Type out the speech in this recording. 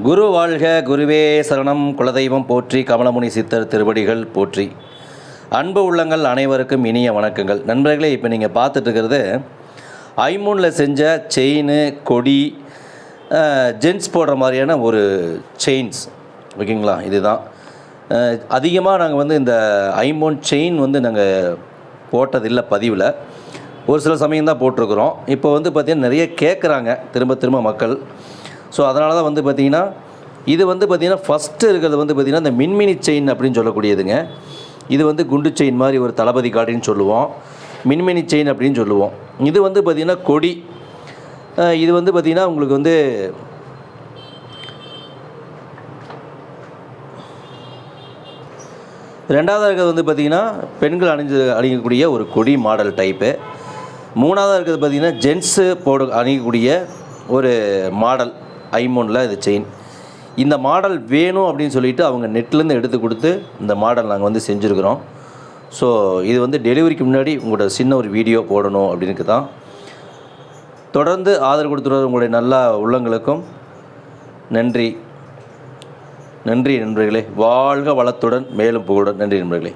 குரு வாழ்க குருவே சரணம். குலதெய்வம் போற்றி கமலமுனி சித்தர் திருவடிகள் போற்றி. அன்பு உள்ளங்கள் அனைவருக்கும் இனிய வணக்கங்கள். நண்பர்களே இப்போ நீங்கள் பார்த்துட்டுருக்கிறது ஐமூனில் செஞ்ச செயின் கொடி ஜென்ஸ் போடுற மாதிரியான ஒரு செயின்ஸ் ஓகேங்களா? இதுதான். அதிகமாக நாங்கள் வந்து இந்த ஐமோன் செயின் வந்து நாங்கள் போட்டதில்லை பதிவில். ஒரு சில சமயம் தான் போட்டிருக்கிறோம். இப்போ வந்து பார்த்திங்கன்னா நிறைய கேட்குறாங்க திரும்ப திரும்ப மக்கள். ஸோ அதனால தான் வந்து பார்த்திங்கன்னா இது வந்து பார்த்திங்கன்னா ஃபஸ்ட்டு இருக்கிறது வந்து பார்த்திங்கன்னா இந்த மின்மினி செயின் அப்படின்னு சொல்லக்கூடியதுங்க. இது வந்து குண்டு செயின் மாதிரி ஒரு தளபதி காடின்னு சொல்லுவோம். மின்மினி செயின் அப்படின்னு சொல்லுவோம். இது வந்து பார்த்திங்கன்னா கொடி. இது வந்து பார்த்திங்கன்னா உங்களுக்கு வந்து ரெண்டாவதாக இருக்கிறது வந்து பார்த்திங்கன்னா பெண்கள் அணிஞ்சு அணியக்கூடிய ஒரு கொடி மாடல் டைப்பு மூணாவதாக இருக்கிறது பார்த்திங்கன்னா ஜென்ஸு போடு அணியக்கூடிய ஒரு மாடல் ஐமோனில் இது செயின். இந்த மாடல் வேணும் அப்படின்னு சொல்லிட்டு அவங்க நெட்லேருந்து எடுத்து கொடுத்து இந்த மாடல் நாங்கள் வந்து செஞ்சுருக்கிறோம். ஸோ இது வந்து டெலிவரிக்கு முன்னாடி உங்களோட சின்ன ஒரு வீடியோ போடணும் அப்படின்னு தான். தொடர்ந்து ஆதரவு கொடுத்துருவது உங்களுடைய நல்ல உள்ளங்களுக்கும். நன்றி. நன்றி நண்பர்களே. வாழ்க வளத்துடன் மேலும் புகழுடன். நன்றி நண்பர்களே.